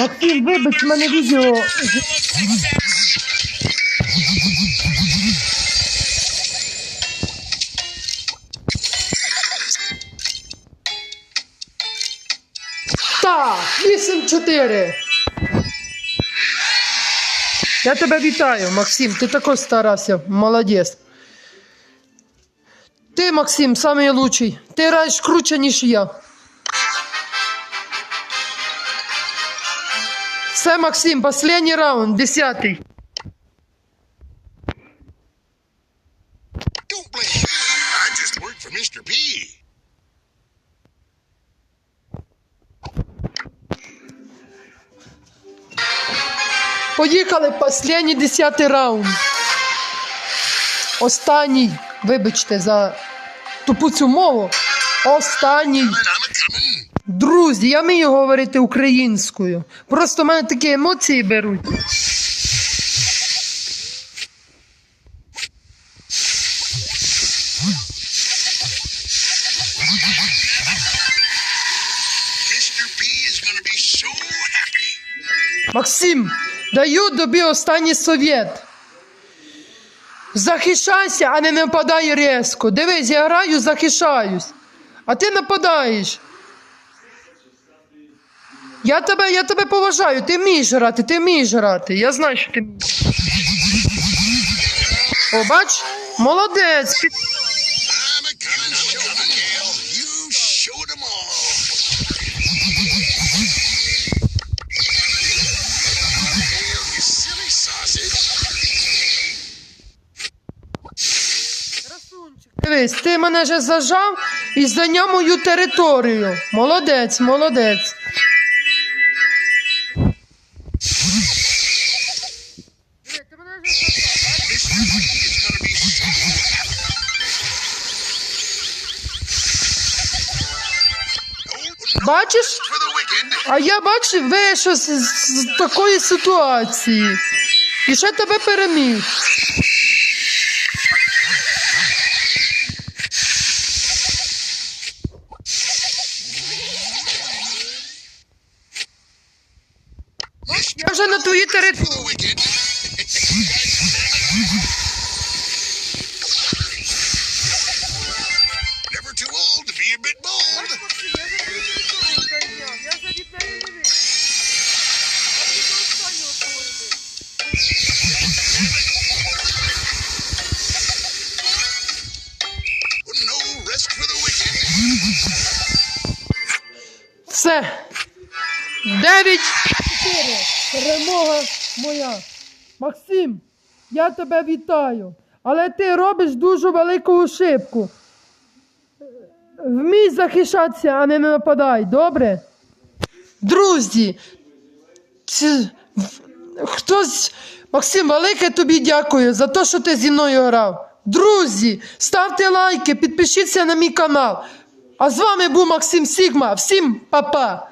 Максим, вибач, в мене відео. Так, 8-4. Я тебе вітаю, Максим. Ти також старався. Молодець. Ти, Максим, лучший. Ти граєш круче, ніж я. Все, Максим, последний раунд, десятий. Don't blame me. I just work for Mr. P. Поїхали, последній десятий раунд. Останній, вибачте за тупу цю мову. Останній. Друзі, я вмію говорити українською. Просто в мене такі емоції беруть. Максим, даю тобі останній совєт. Захищайся, а не нападай різко. Дивись, я граю, захищаюсь. А ти нападаєш. Я тебе, я тебе поважаю, ти вмієш грати, ти вмієш грати. Я знаю, що ти вмієш. О, бач? Молодець. Дивись, ти мене вже зажав і зайняв мою територію. Молодець, молодець. Бачиш? А я бачив, вийшов з, з такої ситуації. І ще тебе переміг. Я вже на твоїй території. Все. Дев'ять. Чотири. Перемога моя. Максим, я тебе вітаю. Але ти робиш дуже велику ошибку. Вмій захищатися, а не нападай, добре? Друзі, це... хтось. Максим, велике тобі дякую за те, що ти зі мною грав. Друзі, ставте лайки, підпишіться на мій канал. А з вами був Максим Сігма. Всім па-па!